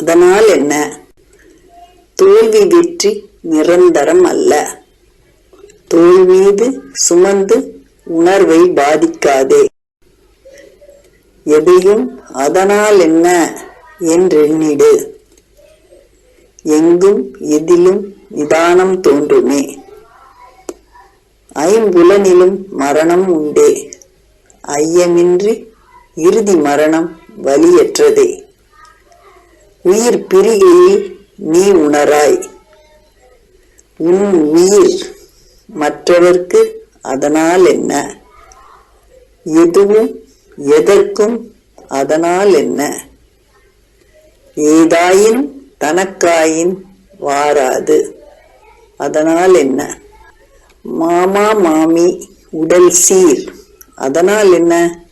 அதனால் என்ன? தோல்வி வெற்றி நிரந்தரம் அல்ல. தோல் சுமந்து உணர்வை பாதிக்காதே. எதையும் அதனால் என்ன என்றெண்ணிடு எங்கும் எதிலும் நிதானம் தோன்றுமே. ஐம்புலனிலும் மரணம் உண்டே. ஐயமின்றி இறுதி மரணம் வலியற்றதே. உயிர் பிரிகையில் நீ உணராய். உன் உயிர் மற்றவர்க்கு அதனால் என்ன? எதுவும் எதற்கும் அதனால் என்ன? ஏதாயின் தனக்காயின் வாராது. அதனால் என்ன? மாமா மாமி உடல் சீர் அதனால் என்ன?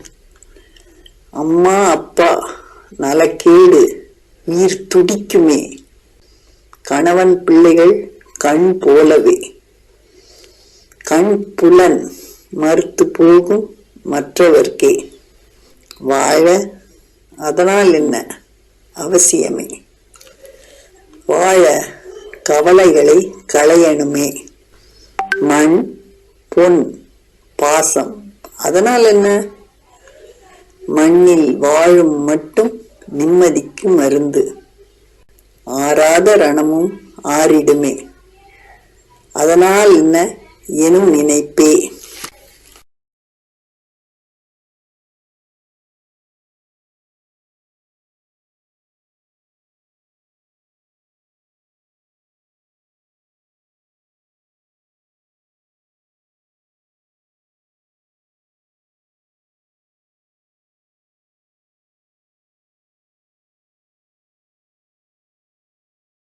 அம்மா அப்பா நலக்கேடு உயிர் துடிக்குமே. கணவன் பிள்ளைகள் கண் போலவே. கண் புலன் மறுத்து போகும் மற்றவர்க்கே. வாழ அதனால் என்ன? அவசியமே. வாழ கவலைகளை களையணுமே. மண் பொன் பாசம் அதனால் என்ன? மண்ணில் வாழும் மட்டும் நிம்மதிக்கு மருந்து. ஆறாத ரணமும் ஆறிடுமே. அதனால் என்ன எனும் நினைப்பே.